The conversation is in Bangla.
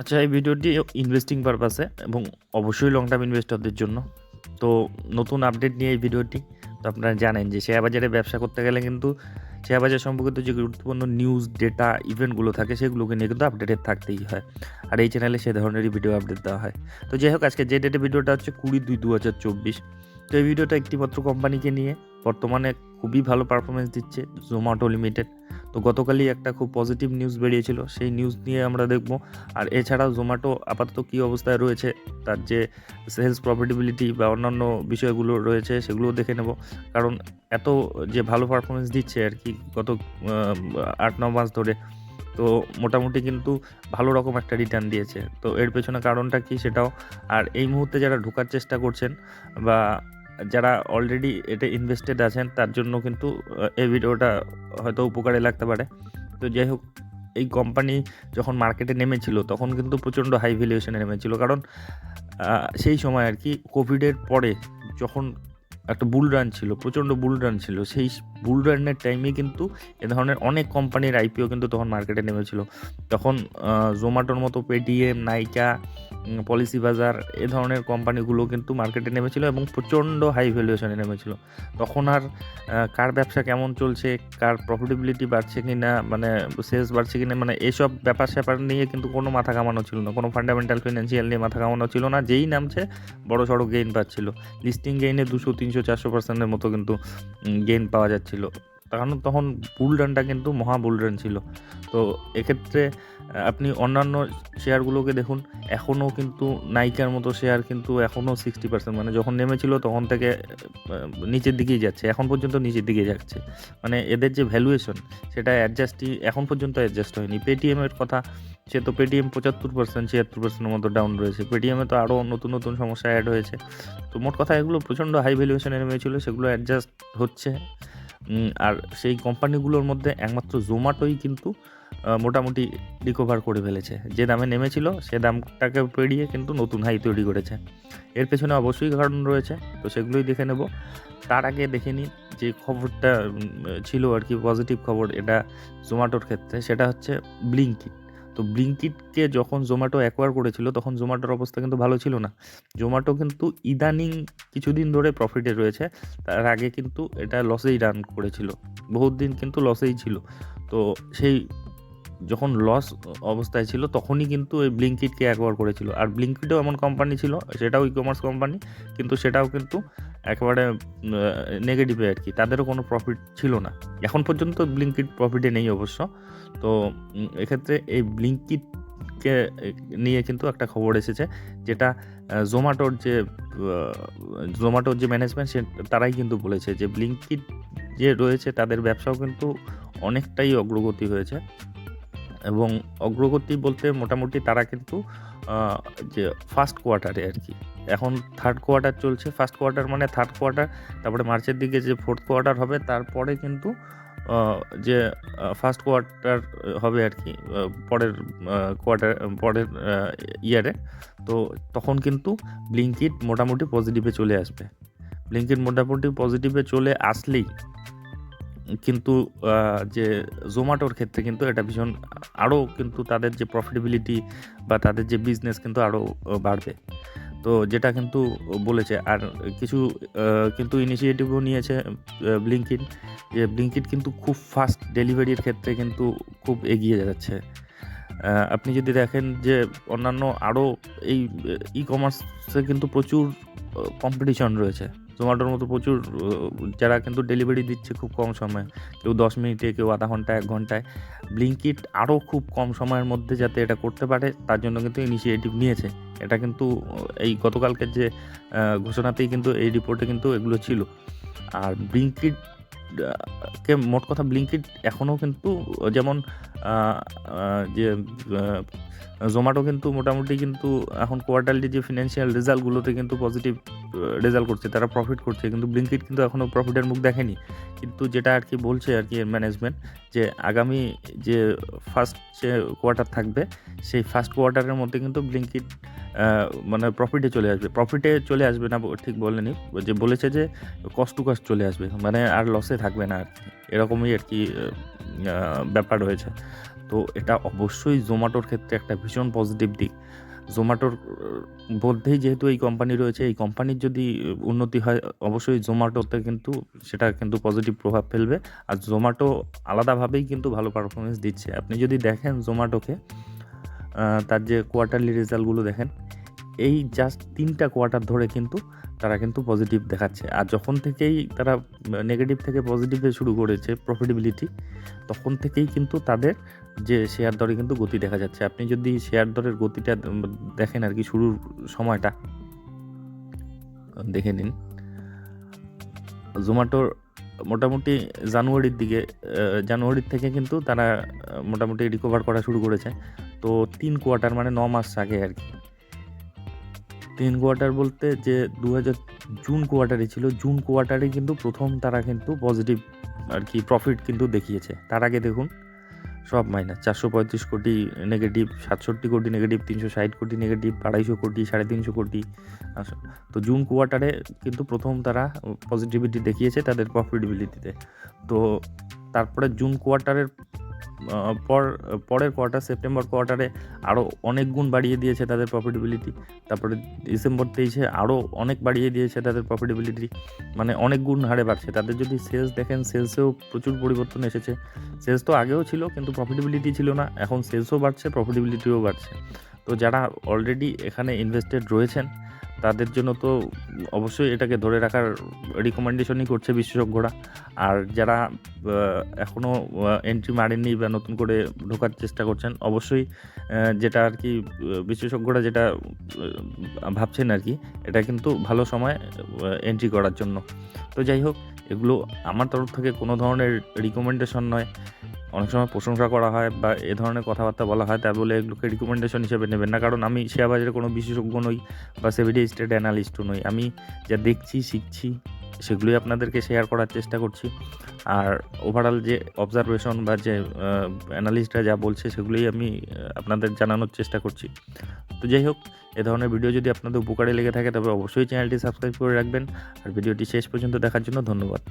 আচ্ছা এই ভিডিওটি ইনভেস্টিং পারপাসে এবং অবশ্যই লং টার্ম ইনভেস্টরদের জন্য। তো নতুন আপডেট নিয়ে এই ভিডিওটি। তো আপনারা জানেন যে শেয়ার বাজারে ব্যবসা করতে গেলে কিন্তু শেয়ার বাজার সম্পর্কিত যে গুরুত্বপূর্ণ নিউজ ডেটা ইভেন্টগুলো থাকে, সেগুলোকে নিয়ে কিন্তু আপডেটেড থাকতেই হয়। আর এই চ্যানেলে সে ধরনেরই ভিডিও আপডেট দেওয়া হয়। তো যাই হোক, আজকে যে ডেটে ভিডিওটা হচ্ছে কুড়ি দুই দু হাজার চব্বিশ। তো এই ভিডিওটা একটিমাত্র কোম্পানিকে নিয়ে বর্তমানে খুবই ভালো পারফরমেন্স দিচ্ছে জোম্যাটো লিমিটেড তো গতকালই একটা খুব পজিটিভ নিউজ বেরিয়েছিল, সেই নিউজ নিয়ে আমরা দেখব। আর এছাড়াও জোম্যাটো আপাতত কী অবস্থায় রয়েছে, তার যে সেলস প্রফিটেবিলিটি বা অন্যান্য বিষয়গুলো রয়েছে সেগুলোও দেখে নেব। কারণ এত যে ভালো পারফরমেন্স দিচ্ছে আর কি গত আট ন মাস ধরে, তো মোটামুটি কিন্তু ভালো রকম একটা রিটার্ন দিয়েছে। তো এর পেছনে কারণটা কি সেটাও, আর এই মুহূর্তে যারা ঢোকার চেষ্টা করছেন বা যারা অলরেডি এটা ইনভেস্টেড আছেন, তার জন্য কিন্তু এই ভিডিওটা হয়তো উপকারে লাগতে পারে। তো যাই হোক, এই কোম্পানি যখন মার্কেটে নেমেছিল, তখন কিন্তু প্রচণ্ড হাই ভ্যালুয়েশনে নেমেছিল। কারণ সেই সময় আর কি কোভিডের পরে যখন একটা বুল রান ছিল, প্রচণ্ড বুল রান ছিল, সেই বুল রানের টাইমে কিন্তু এ ধরনের অনেক কোম্পানির আইপিও কিন্তু তখন মার্কেটে নেমেছিল। তখন জোম্যাটোর মতো পেটিএম নাইকা পলিসি বাজার এ ধরনের কোম্পানিগুলো কিন্তু মার্কেটে নেমেছিল এবং প্রচণ্ড হাই ভ্যালুয়েশনে নেমেছিল। তখন আর কার ব্যবসা কেমন চলছে, কার প্রফিটেবিলিটি বাড়ছে কি না মানে সেলস বাড়ছে কি না মানে এসব ব্যাপার স্যাপার নিয়ে কিন্তু কোনো মাথা কামানো ছিল না। কোনো ফান্ডামেন্টাল ফিনান্সিয়াল নিয়ে মাথা কামানো ছিল না, যেই নামছে বড় সড়ো গেইন পাচ্ছিল। লিস্টিং গেইনে দুশো, তিনশো, চারশো পার্সেন্টের মতো কিন্তু গেইন পাওয়া যাচ্ছিল কারণ তখন বুল রানটা কিন্তু মহা বুল রান ছিল। তো এক্ষেত্রে আপনি অন্যান্য শেয়ারগুলোকে দেখুন এখনও কিন্তু নাইকার মতো শেয়ার কিন্তু এখনও সিক্সটি পার্সেন্ট মানে যখন নেমেছিল তখন থেকে নিচের দিকেই যাচ্ছে, এখন পর্যন্ত নিচের দিকে যাচ্ছে। মানে এদের যে ভ্যালুয়েশন সেটা অ্যাডজাস্টই এখন পর্যন্ত অ্যাডজাস্ট হয়নি। পেটিএমের কথা, সে তো পেটিএম পঁচাত্তর পার্সেন্ট ছিয়াত্তর পার্সেন্টের মতো ডাউন রয়েছে। পেটিএমে তো আরও নতুন নতুন সমস্যা অ্যাড হয়েছে। তো মোট কথা এগুলো প্রচণ্ড হাই ভ্যালুয়েশনে নেমেছিল, সেগুলো অ্যাডজাস্ট হচ্ছে। আর সেই কোম্পানিগুলোর মধ্যে একমাত্র জোম্যাটোই কিন্তু মোটামুটি রিকভার করে ফেলেছে। যে দামে নেমেছিল, সে দামটাকে পেরিয়ে কিন্তু নতুন হাই তৈরি করেছে। এর পেছনে অবশ্যই কারণ রয়েছে, তো সেগুলোই দেখে নেব। তার আগে দেখে নিই যে খবরটা ছিল আর কি পজিটিভ খবর, এটা জোম্যাটোর ক্ষেত্রে। সেটা হচ্ছে ব্লিঙ্কিট তো ব্লিঙ্কিটকে যখন জোম্যাটো অ্যাকোয়ার করেছিল, তখন জোম্যাটোর অবস্থা কিন্তু ভালো ছিল না। জোম্যাটো কিন্তু ইদানিং কিছুদিন ধরে প্রফিটে রয়েছে। তার আগে কিন্তু এটা লসেই রান করেছিল। বহুত দিন কিন্তু লসেই ছিল। তো সেই যখন লস অবস্থায় ছিল, তখনই কিন্তু এই ব্লিঙ্কিটকে অ্যাকোয়ার করেছিল। আর ব্লিঙ্কিটও এমন কোম্পানি ছিল, সেটাও ই কমার্স কোম্পানি কিন্তু সেটাও কিন্তু একেবারে নেগেটিভে আর কি। তাদেরও কোনো প্রফিট ছিল না। এখন পর্যন্ত ব্লিঙ্কিট প্রফিটে নেই অবশ্য। তো এক্ষেত্রে এই ব্লিঙ্কিটকে নিয়ে কিন্তু একটা খবর এসেছে যেটা জোম্যাটোর যে জোম্যাটোর যে ম্যানেজমেন্ট সে, তারাই কিন্তু বলেছে যে ব্লিঙ্কিট যে রয়েছে তাদের ব্যবসাও কিন্তু অনেকটাই অগ্রগতি হয়েছে। এবং অগ্রগতি বলতে মোটামুটি তারা কিন্তু যে ফার্স্ট কোয়ার্টারে আর কি এখন থার্ড কোয়ার্টার চলছে। ফার্স্ট কোয়ার্টার মানে থার্ড কোয়ার্টার তারপরে মার্চের দিকে যে ফোর্থ কোয়ার্টার হবে, তারপরে কিন্তু যে ফার্স্ট কোয়ার্টার হবে আর কি পরের কোয়ার্টার পরের ইয়ারে তো তখন কিন্তু ব্লিঙ্কিট মোটামুটি পজিটিভে চলে আসবে। ব্লিঙ্কিট মোটামুটি পজিটিভে চলে আসলেই কিন্তু যে জোম্যাটোর ক্ষেত্রে কিন্তু এটা ভীষণ আরও কিন্তু তাদের যে প্রফিটেবিলিটি বা তাদের যে বিজনেস কিন্তু আরও বাড়বে। তো যেটা কিন্তু বলেছে। আর কিছু কিন্তু ইনিশিয়েটিভও নিয়েছে ব্লিঙ্কিট যে ব্লিঙ্কিট কিন্তু খুব ফাস্ট ডেলিভারির ক্ষেত্রে কিন্তু খুব এগিয়ে যাচ্ছে। আপনি যদি দেখেন যে অন্যান্য আরও এই ই কমার্সে কিন্তু প্রচুর কম্পিটিশন রয়েছে। জোম্যাটোর মতো প্রচুর যারা কিন্তু ডেলিভারি দিচ্ছে খুব কম সময়ে। কেউ দশ মিনিটে, কেউ আধা ঘণ্টা এক ঘন্টায়। ব্লিঙ্কিট আরও খুব কম সময়ের মধ্যে যাতে এটা করতে পারে, তার জন্য কিন্তু ইনিশিয়েটিভ নিয়েছে। এটা কিন্তু এই গতকালকের যে ঘোষণাতেই কিন্তু এই রিপোর্টে কিন্তু এগুলো ছিল। আর ব্লিঙ্কিট কে মোট কথা ব্লিঙ্কিট এখনও কিন্তু, যেমন যে জোম্যাটো কিন্তু মোটামুটি কিন্তু এখন কোয়ার্টারলি যে ফিনান্সিয়াল রেজাল্টগুলোতে কিন্তু পজিটিভ রেজাল্ট করছে, তারা প্রফিট করছে, কিন্তু ব্লিঙ্কিট কিন্তু এখনও প্রফিটের মুখ দেখেনি। কিন্তু যেটা আর কি বলছে আর কি ম্যানেজমেন্ট যে আগামী যে ফার্স্ট যে কোয়ার্টার থাকবে, সেই ফার্স্ট কোয়ার্টারের মধ্যে কিন্তু ব্লিঙ্কিট মানে প্রফিটে চলে আসবে। প্রফিটে চলে আসবে না, ঠিক বলেনি, যে বলেছে যে কস্ট টু কস্ট চলে আসবে মানে আর লসে থাকবে না আর কি। এরকমই আর কি ব্যাপার রয়েছে। তো এটা অবশ্যই জোম্যাটোর ক্ষেত্রে একটা ভীষণ পজিটিভ দিক। জোম্যাটোর মধ্যেই যেহেতু এই কোম্পানি রয়েছে, এই কোম্পানির যদি উন্নতি হয়, অবশ্যই জোম্যাটোতে কিন্তু সেটা কিন্তু পজিটিভ প্রভাব ফেলবে। আর জোম্যাটো আলাদাভাবেই কিন্তু ভালো পারফরমেন্স দিচ্ছে। আপনি যদি দেখেন জোম্যাটোকে তার যে কোয়ার্টারলি রেজাল্টগুলো দেখেন এই জাস্ট তিনটা কোয়ার্টার ধরে কিন্তু তারা কিন্তু পজিটিভ দেখাচ্ছে। আর যখন থেকেই তারা নেগেটিভ থেকে পজিটিভে শুরু করেছে প্রফিটেবিলিটি তখন থেকেই কিন্তু তাদের যে শেয়ার দরে কিন্তু গতি দেখা যাচ্ছে। আপনি যদি শেয়ার দরের গতিটা দেখেন আর কি শুরুর সময়টা, দেখে নিন। জোম্যাটোর মোটামুটি জানুয়ারির দিকে জানুয়ারির থেকে কিন্তু তারা মোটামুটি রিকভার করা শুরু করেছে। তো তিন কোয়ার্টার মানে ন মাস আগে আর কি। তিন কোয়ার্টার বলতে যে দু হাজার জুন কোয়ার্টারে ছিল, জুন কোয়ার্টারে কিন্তু প্রথম তারা কিন্তু পজিটিভ আর কি প্রফিট কিন্তু দেখিয়েছে। তার আগে দেখুন, সব মাইনাস চারশো পঁয়ত্রিশ কোটি নেগেটিভ সাতষট্টি কোটি নেগেটিভ তিনশো ষাট কোটি নেগেটিভ আড়াইশো কোটি, সাড়ে তিনশো কোটি। তো জুন কোয়ার্টারে কিন্তু প্রথম তারা পজিটিভিটি দেখিয়েছে তাদের প্রফিটেবিলিটিতে তো তারপরে জুন কোয়ার্টারের পর, পরের কোয়ার্টার, সেপ্টেম্বর কোয়ার্টারে আরও অনেক গুণ বাড়িয়ে দিয়েছে তাদের প্রফিটেবিলিটি তারপরে ডিসেম্বর তেইশে আরও অনেক বাড়িয়ে দিয়েছে তাদের প্রফিটেবিলিটি মানে অনেক গুণ হারে বাড়ছে। তাদের যদি সেলস দেখেন সেলসেও প্রচুর পরিবর্তন এসেছে। সেলস তো আগেও ছিল, কিন্তু প্রফিটেবিলিটি ছিল না। এখন সেলসও বাড়ছে প্রফিটেবিলিটিও বাড়ছে। তো যারা অলরেডি এখানে ইনভেস্টেড রয়েছেন তাদের জন্য তো অবশ্যই এটাকে ধরে রাখার রিকমেন্ডেশনই করছে বিশেষজ্ঞরা। আর যারা এখনও এন্ট্রি মারেননি বা নতুন করে ঢোকার চেষ্টা করছেন, অবশ্যই যেটা আর কি বিশেষজ্ঞরা যেটা ভাবছেন আর কি, এটা কিন্তু ভালো সময় এন্ট্রি করার জন্য। তো যাই হোক, এগুলো আমার তরফ থেকে কোনো ধরনের রিকমেন্ডেশন নয়। অনেক সময় প্রশংসা করা হয় বা এ ধরনের কথাবার্তা বলা হয়, তাই বলে এগুলোকে রিকমেন্ডেশন হিসেবে নেবেন না। কারণ আমি শেয়ার বাজারে কোনো বিশেষজ্ঞ নই বা সেভিডি স্টেট অ্যানালিস্টও নই। আমি যা দেখছি, শিখছি, সেগুলোই আপনাদেরকে শেয়ার করার চেষ্টা করছি। আর ওভারঅল যে অবজারভেশন বা যে অ্যানালিস্টরা যা বলছে, সেগুলোই আমি আপনাদের জানানোর চেষ্টা করছি। তো যাই হোক, এ ধরনের ভিডিও যদি আপনাদের উপকারে লেগে থাকে, তবে অবশ্যই চ্যানেলটি সাবস্ক্রাইব করে রাখবেন। আর ভিডিওটি শেষ পর্যন্ত দেখার জন্য ধন্যবাদ।